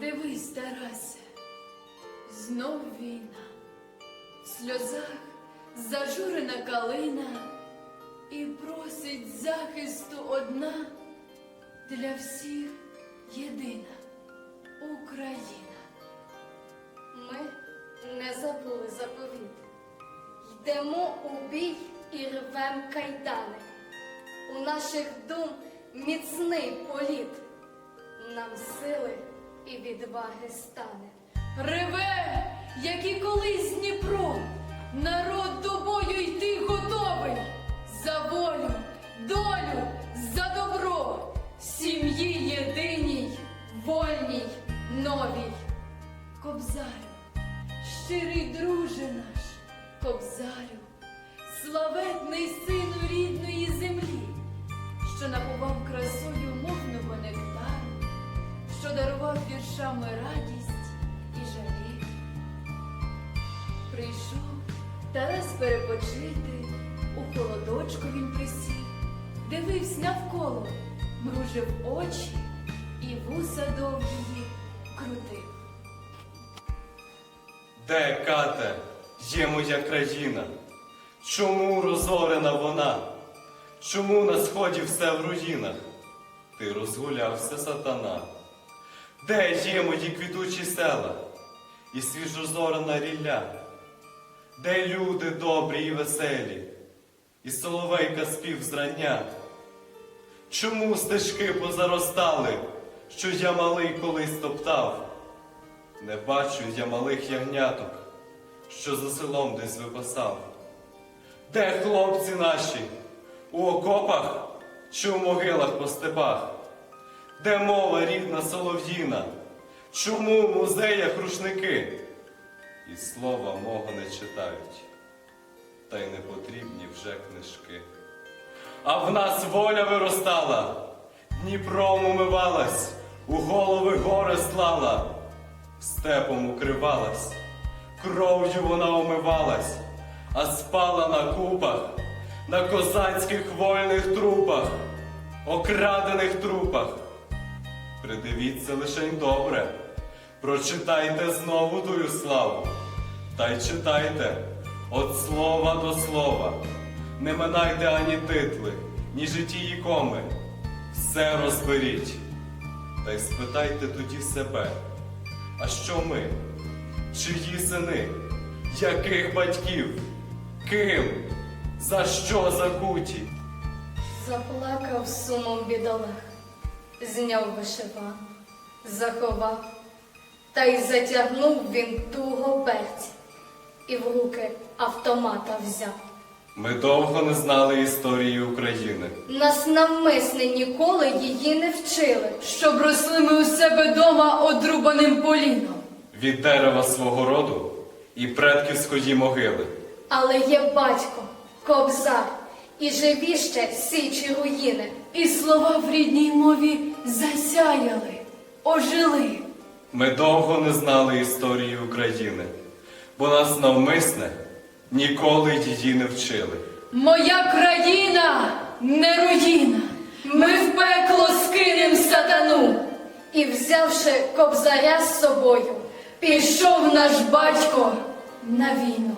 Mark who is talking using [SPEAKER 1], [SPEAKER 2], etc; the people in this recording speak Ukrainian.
[SPEAKER 1] Дивись, Тарасе, знов війна, в сльозах зажурена калина і просить захисту одна для всіх єдина Україна.
[SPEAKER 2] Ми не забули заповіт. Йдемо у бій і рвем кайдани. У наших дум міцний політ. Нам сили і відваги стане.
[SPEAKER 1] Реве, як і колись Дніпро, народ до бою йти готовий. За волю, долю, за добро, сім'ї єдиній, вольній, новій. Кобзарю, щирий друже наш, Кобзарю, славетний сину рідної Тарас перепочити, у холодочку він присів, дивився навколо, мружив очі і вуса довгі крутив.
[SPEAKER 3] Де, кате, є моя країна? Чому розорена вона? Чому на сході все в руїнах? Ти розгулявся, сатана. Де є мої квітучі села і свіжозорена рілля? Де люди добрі і веселі, і соловейка спів зрання? Чому стежки позаростали, що я малий колись топтав? Не бачу я малих ягняток, що за селом десь випасав. Де хлопці наші? У окопах чи у могилах по степах? Де мова рідна солов'їна? Чому в музеях рушники? І слова мого не читають, та й не потрібні вже книжки. А в нас воля виростала, Дніпром умивалась, у голови гори слала степом укривалась, кров'ю вона омивалась, а спала на купах, на козацьких вольних трупах, окрадених трупах. Придивіться лишень добре, прочитайте знову тую славу, та й читайте от слова до слова, не минайте ані титли, ні житії коми, все розберіть, та й спитайте тоді себе. А що ми? Чиї сини? Яких батьків? Ким? За що закуті?
[SPEAKER 2] Заплакав сумом бідолах, зняв вишиван, заховав, та й затягнув він туго берці і в руки автомата взяв.
[SPEAKER 3] Ми довго не знали історії України.
[SPEAKER 2] Нас навмисне ніколи її не вчили.
[SPEAKER 1] Щоб росли ми у себе дома одрубаним поліном.
[SPEAKER 3] Від дерева свого роду і предківської могили.
[SPEAKER 2] Але є батько, кобзар, і живі ще січі руїни.
[SPEAKER 1] І слова в рідній мові засяяли, ожили.
[SPEAKER 3] Ми довго не знали історії України, бо нас навмисне ніколи її не вчили.
[SPEAKER 1] Моя країна не руїна. Ми в пекло скинем сатану.
[SPEAKER 2] І взявши кобзаря з собою, пішов наш батько
[SPEAKER 1] На війну.